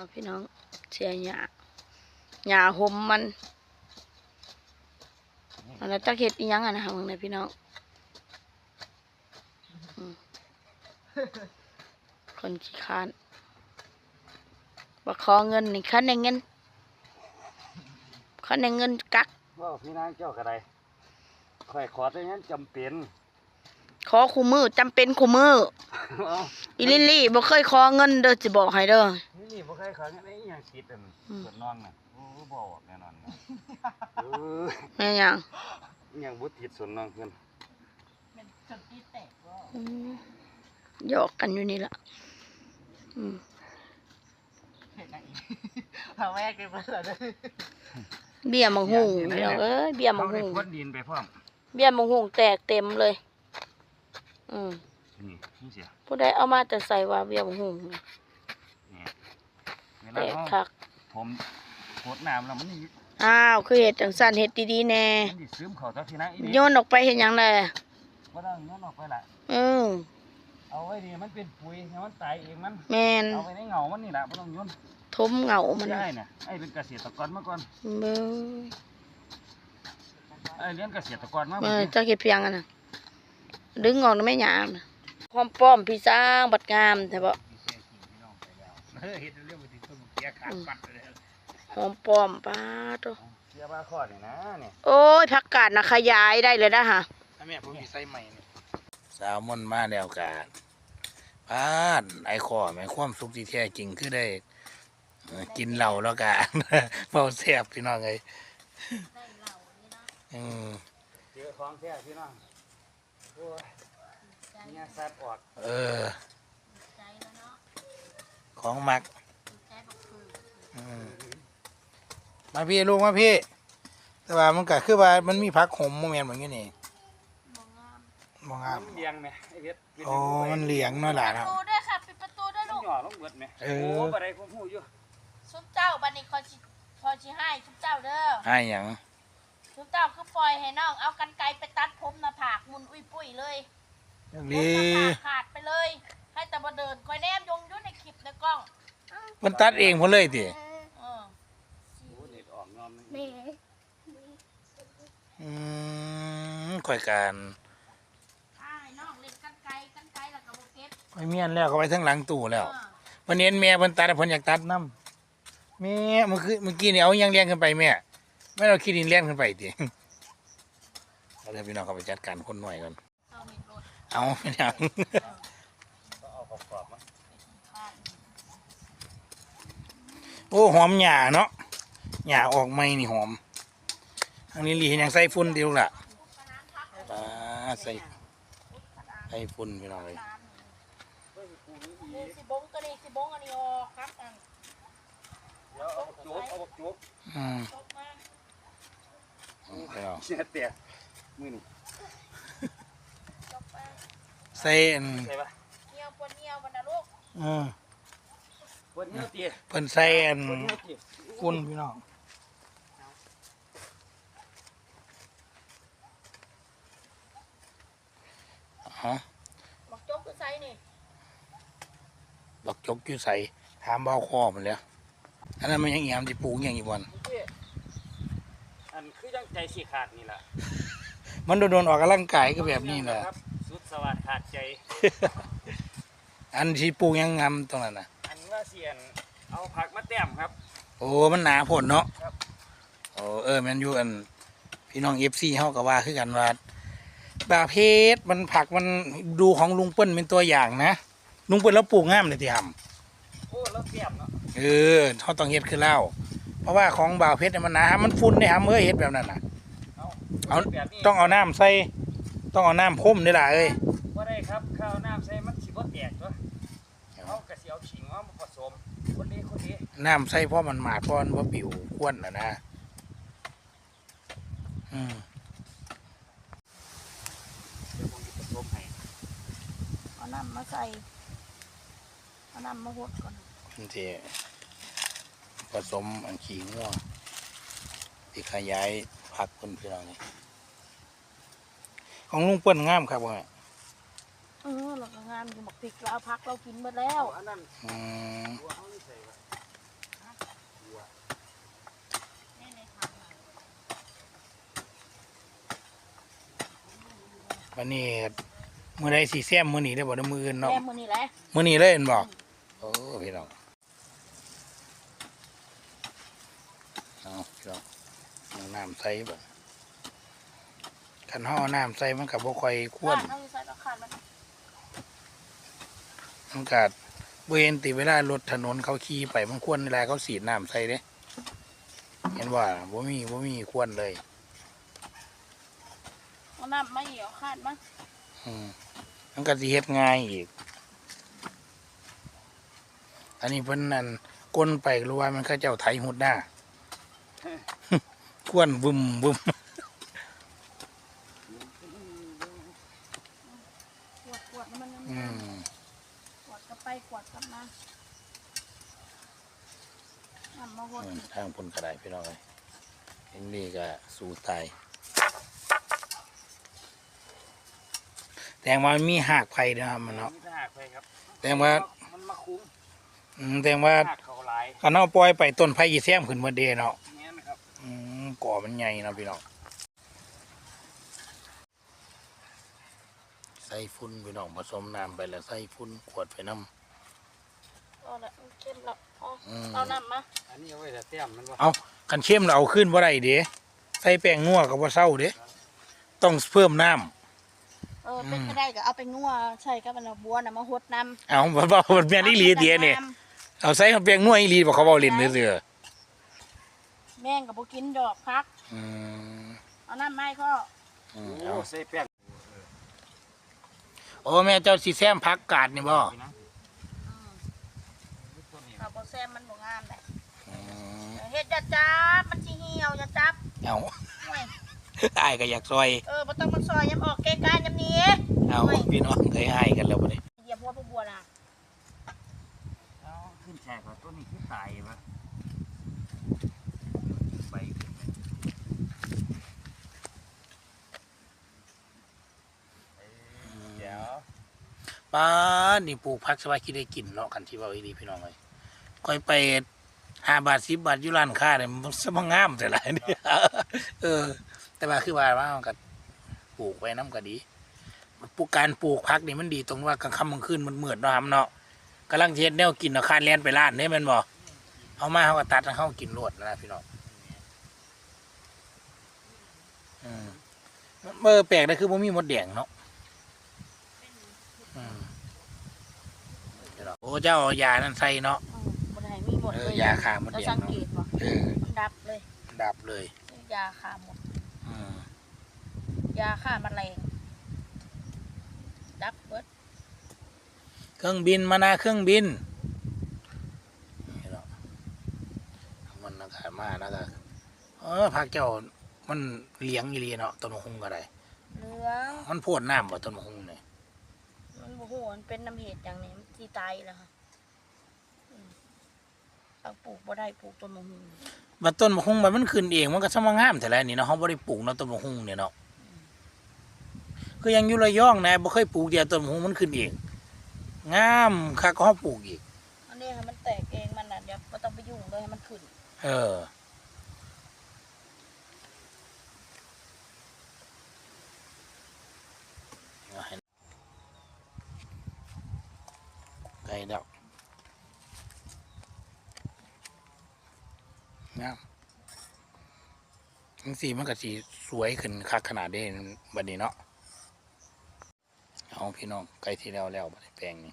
เอาพี่น้องเชียหญ้าหญ้าห่มมันอันนั้นจักเฮ็ดอีหยังอะนะคะมึงนี่ยพี่น้องคนขี้ค้านว่าขอเงินนี่คันในเงินคันในเงินกักว่าพี่นางเจ้ากระไดข่อยขอแต่งั้นจำเป็น ขอคู่มือจำเป็นคู่มือเอาอีลิลลี่บ่เคยขอเงินเด้อจะบอกให้เด้อนี่นี่บ่เคยของั้นไอ้หยังคิดอันอืมส่วนน้องน่ะโอ้บ่ออกแน่นอนนะเออแม่นหยังอิหยังบ่ติดส่วนน้องเพิ่นอืมหยอกกันอยู่นี่ล่ะอืมเอาแม่กินไปเลยเบี้ยมังหุงพี่น้องเอ้ยเบี้ยมัเอางได้หุงพ่นดินไปพร้อมเบี้ยมังหุงแตกเต็มเลย อืมนี่นี่เสียผู้ใดเอามาแต่ใส่ว่าเบี้ยมังหุงนี่เวแตลากเฮาคักผมโคตรน้ำแล้วมันนี่อ้าวคือเฮ็ดจังซั่นเฮ็ดดีๆแน่มันสิซึมเข้าทักทีนะอีโยนออกไปเฮ็ดหยังแลบ่ต้องโยนออกไปล่ะเออเอาไว้ดีมันเป็นปุ๋ยให้มันตายเองมัน แม่นเอาไว้ในเหงามันนี่ล่ะบ่ต้องโยนทมเหงามันได้น่ะไอ้เป็นเกษตรกรมาก่อนเบ้อไอ้เรียนเกษตรกรมาเอบ่อสิจักเฮ็ดเพียงอะน่ะ ดึงออกได้ไหม่หยามน่ะพร้อมป้อมพี่สร้างบัดงามแท้บ่เออเฮ็ดเรื่องไปถึงต้นเกียขาดปัดเลยหอมป้อมป้าโตเสียบาคอดนี่นะเนี่ยโอ้ยผักกาดน่ะขยายได้เลยนะฮะถ้าแม่ผมมีไส้ใหม่นี่สาวมนต์มาแล้วกาพาดไอ้ข้อแม่ความสุขที่แท้จริงคือได้เอ่อกินเหล้าแล้วกันเมาแซ่บพี่น้องไงอืมเจอของแท้พี่น้องโอ้ย เนี่ยสัตว์ออกเออของมักอืมมาพี่ลูกมาพี่ แต่ว่ามันก็คือว่ามันมีพักหมโมเมนต์เหมือนกันนี่มองงามมันเลี้ยงไหมไอ้เฮ็ดโอ้มันเหลียงเนาะหล่ะประเนาะตูด้วยค่ะปิดประตูด้วยมันลูก หย่อลงเบิดไหมเอโอ้อบ่ได้ผมฮู้อยู่ซุปเจ้าบันนี้คอยชิคอยชิให้ซุปเจ้าเด้อให้หยังซุปเจ้าคือปล่อยให้น้องเอากันไกรไปตัดผมหน้าผากมุนอุ้ยปุ้ยเลย อย่างผมนี้หน้าผากขาดไปเลย ให้แต่มาเดินคอยแนมยงอยุ่ในคลิปในกล้องมันตัดเองหมดเลยติเออโอ้เน็ตออกงอมแม่อืมข่อยการให้น้องเล่นกันไกรกันไกรแล้วก็บ่เก็บข่อยเมียนแล้วเขาไปทั้งหลังตู้แล้วเออวันนี้แม่เพิ่นตัดเพิ่นอยากตัดน้ำแม่เมื่อคืนเมื่อกี้นี่เอายังเลี้ยงขึ้นไปแม่ไม่เราคิดดินเลี้ยงขึ้นไปติเอาเลยพี่น้องเขาไปจัดการคนหน่อยก่อน เอาเห็นรถเอาเป็นหยังก็เอากรอบๆมาผ่านโอ้หอมหญ้าเนาะหญ้าออกใหม่นี่หอมทางนี้ลีเห็นหยังใส่ฝุ่นดีลูกล่ะปลาใส่ใส่ฝุ่นพี่น้องเลยนี่สิบงก็นี่สิบงอันนี้ออกครับอันเดี๋ยวเอาบักจุกเอาบักจุกอืมจบมาพี่น้องเสียแต่มือนี่จบมา ใส่อันใช่ปะเนียวปวดเนียวมันนะลูกอืมปวดเหี้ยวตีเพิ่นใส่อันปวดเหี้ยวตีฝุ่นพี่น้องอ๋อบักจกคือไซนี่บักจกอยู่ใส่ถามเบาคอมันแล้วอันนั้นมันยังเอียมที่ปลูกยังอีกวันอันคือยังใจสิขาดนี่ล่ะมันโดนๆออกกำลังกายก็แบบนี้แหละครับ สวัสดิ์ขาดใจ อันที่ปลูกยังงาตรงนั้นนะอันว่าเสียนเอาผักมาแต้มครับ โอ้มันหนาผลเนาะครับ โอ้เออแมันอยู่อัน พี่น้องเอฟซีเฮาก็ว่าคือกันว่าบาเพชรมันผักมันดูของลุงเปิ้ลเป็นตัวอย่างนะลุงเปิ้ลแล้วปลูกงามเลยที่ทโอ้แล้วแต้มเนาะำเออเขาต้องเฮ็ดคือเล่าเพราะว่าของบาวเพชรเนี่ยมันหนามันฟุ้นได้ทำเอ้ยเฮ็ดแบบนั้นน่ะ เอาเอา แบบนี้ต้องเอาน้ำใส่ ต้องเอาน้ำพ่มนี่ล่ะเอ้ยบ่ได้ครับข้าวน้ำใส่มันสิบ่แตกตัวเอากระเสียวขิงมาผสมคนนี้คนนี้น้ำใส่เพราะมันหมาดเพราะมันว่าปิวควนนะนะอืมเดี๋ยวผมจะผสมให้เอาน้ำมาใส่เอาน้ำมาหดก่อนมันจะผสมอันขี้ง่วงที่ขยายผักเพิ่นพี่น้องนี่ ของลุงเปิ้นงามครับว่าเออหลังงานกูบอกติดแล้วพักเรากินมาแล้วอันนั้นอืมวันนี้มื้อใดสีแซมมื้อนี้ได้บอกด้มื้ออื่นเนาะแม่มือนี่แหละมื้อนี้เลยเห็นบ่โอ้พี่น้องเอาพี่น้องเอาน้ำใสบ่ คันเฮาเอาน้ำใส่มันก็บ่ค่อยควรเขาใส่ตะขาดมันมันก็บ่เห็นติเวลารถถนนเขาขี่ไปมันควรเวลาเขาสีดน้ำใส่เด้เห็นว่าบ่มีบ่มีควรเลยเอาน้ำไม่เหี่ยวขาดมั้งอืมมันก็สิเฮ็ดง่ายอีก อันนี้เพิ่นนั่นกลนไปรู้ว่ามันเขาเจ้าไถหุดหน้าควนบึมบึม กวดกวดๆมัน อื น้ำ ม กวดกลับไปกวดกลับมา น้ำมาหดอืมทางพุ่นก็ได้พี่น้องเอ้ยเอ็นนี่ก็สู้ตายแต่ว่ามันมีหากไผ่นะครับมันเนาะมีทหารไปครับแต่ว่า มันมาคุ้มอืมแต่ว่าหักเขาหลายคันเอาปล่อยไปต้นไผ่ยีแซมขึ้นมาเดเนาะเนี้ยนะครับอืมก่อมันใหญ่เนาะพี่น้องใส่ฝุ่นพี่น้องผสมน้ำไปแล้วใส่ฝุ่นขวดไปน้เอาละมันเข้มแล้วเอาำอืมเอาน้ำมาอันนี้เอาไว้แต่เตี้ยมมันว่าเอากันเข้มเราเอาขึ้นว่าไรเด้ใส่แป้งงัวกับว่าเศร้าเด้ต้องเพิ่มน้เออเป็นไปได้ก็เอาไปงัวใช่ก็มันเอาบัวน่ะมาหดน้ำำเอาบ่บ่บ่แม่นอีหลีเดียเนี่ยเอาใส่แป้งงัวอีหลีบอกเขาเบาเล่นเด้อแม่งกับบุกินดอกพักๆอืมเอาน้ำไม้ก็อืมโอ้เอาใส่แป้งโอ้แม่เจ้าสีแซมพักกาดนี่บ่ นี่นะต้นนี้ เอาโบ แซมมันบ่งามเลยอืมเฮ็ดอย่าจับมันสิเหี่ยวอย่าจับเอาห่วยอายก็อยากซอย เออบ่ต้องมันซอยยำออกเกะกะยำนี้เอาพี่น้องเคยให้กันแล้วบ่เนี่ยเหยียบหัวพวกบัวน่ะเอาขึ้นแฉกว่าต้นนี้ขึ้นตายปะใบขึ้นไปเอ้ยเดี๋ยว ป้านี่ปลูกผักสบายคิดได้กินเนาะกันที่ว่าอีดีพี่น้องเลย คอยไปห้าบาทสิบบาทอยู่ร้านค้าเนี่ยมันสมงามแต่ละนี่ยเออ แต่ว่าคือว่าว่ามันก็ปลูกไว้น้ำก็ดีปลูกการปลูกผักนี่มันดีตรงว่ากลางค่ำกลางคืนมันมืดเนาะครับเนาะกำลังเฮ็ดแนวกินเนาะคานแลนไปร้านนี่แมันบ่เอามาเขาก็ตัดให้เขากินรวดนะพี่น้องอืมเบอร์แปลกนะคือบ่มีมดแดงเนาะอืมโอ้เจ้าเอายานั่นใส่เนาะ ด้มีหมดเอเลอยยาฆ่ามดเราแดสังงเนาะเกตบ่เออมันดับเลยดับเลยยาฆ่าหมด อืมยาฆ่าแมลงดับเบิดเครื่องบินมานาเครื่องบินนี่เนาะมันอากาศมานะครับเออพักเจ้ามันเลี้ยงอีหลีเนาะต้นมะฮุงก็ได้เหลืองมันพ่นน้ำบ่ต้นมะฮุงเนี่ยมันบ่ฮู้มันเป็นน้ำเห็ดอย่างนี้มันสิตายแล้วค่ะอืม เอาปลูกบ่ได้ปลูกต้นมะฮุงบัดต้นมะฮุงมันมันขึ้นเองมันก็สมางามแต่ละนี่เนาะเฮาบ่ได้ปลูกเนาะต้นมะฮุงเนี่ยเนาะคือยังอยู่ระยองนะบ่เคยปลูกเดียวต้นมะฮุงมันขึ้นเองงามคักก็เฮาปลูกอีกอันนี้ให้มันแตกเองมันน่ะเดี๋ยวบ่ต้องไปยุ่งเลยให้มันขึ้น เออเอาให้ไก่ดอก งามทั้งสี่มันก็สีสวยขึ้นคักขนาดนี้บัดนี้เนาะเอาพี่น้องไก่ที่แล้วแล้วบัดนี้แปลงนี้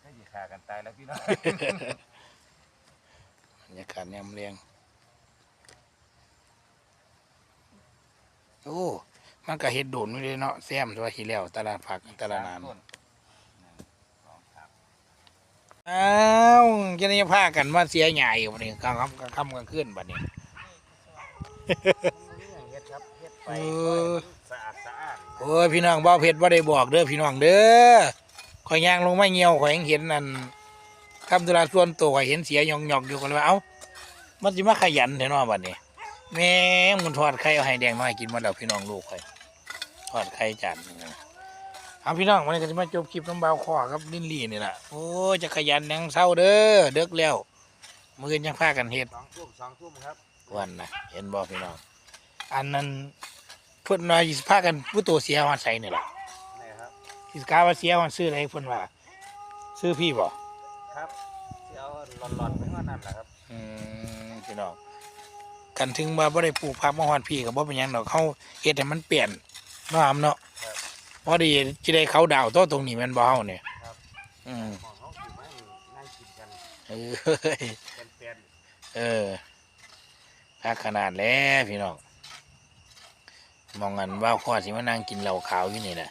ให้ดีขากันตายแล้วพี่น้องบรรยากาศแนมเรียง โอ้ มันก็เห็ดโดนไม่ได้เนาะแซมตัวที่แล้วตลาดผักตลาดนาน ต้นหนึ่งสองสาม อ้าวจะนี่พากันมาเสียใหญ่วันนี้กลางค่ำกลางค่ำกลางคืนบัดนี้เฮ็ดครับเฮ็ดไปเออสะอาดสะอาดโอ้ยพี่น้องบ่าวเพชรบ่ได้บอกเด้อพี่น้องเด้อข่อยย่างลงมาเงียวข่อยยังเห็นนั่นทำธุระส่วนตัวข่อยเห็นเสียหยองๆอยู่ก็เลยว่าเอ้ามันสิมาขยันแท้เนาะบัดนี้แม่งมันทอดไข่เอาให้แดงน้อยกินหมาแล้วพี่น้องลูกข่อยทอดไข่จานหนึงนะ เอาพี่น้องวันนี้ก็จะมาจบคลิปน้ำเบาคอครับลินลี่นี่แหละโอ้ยจะขยันยังเศร้าเด้อเด็กแล้วมือยังพากันเฮ็ดสองทุ่มสองทุ่มครับวันนะเห็นบ่พี่น้องอันนั้นเพิ่นว่าสิพากันผู้ตัวเสียหัดใส่นี่ล่ะสิกาว่าเสียมันซื้ออะไรเพิ่นว่าซื้อพี่บ่ครับสิเอาหลอนๆไปว่านั่นแหละครับอืมพี่น้องกันถึงว่าบ่ได้ปลูกผักมาฮอดพี่ก็บ่เป็นหยังดอกเขาเฮ็ดให้มันเปลี่ยนเนาะอำเนาะครับ พอดีสิได้เขาดาวโตตรงนี้แม่นบ่เฮาเนี่ยครับ อืมของเขาอยู่ไม่นั่งกินกันเออเฮ้ยเป็นเออพักขนาดแล้วพี่น้องมองกันว่าพ่อสิมานั่งกินเหล้าขาวอยู่นี่แหละ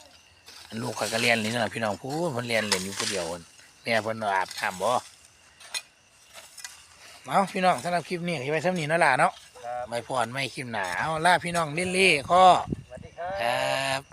อันลูกเขาก็เรียนนี่นะพี่น้องพูดเพิ่นเรียนเล่นอยู่ผู้เดียวพุ่นแม่เพิ่นอาบน้ำบ่เอาพี่น้องสำหรับคลิปนี้ก็ไว้สำนี้เนาะล่ะเนาะๆครับไม่พรไม่คลิปหนาเอาล่าพี่น้องเล่นเล่ข้อสวัสดีครัครับ บ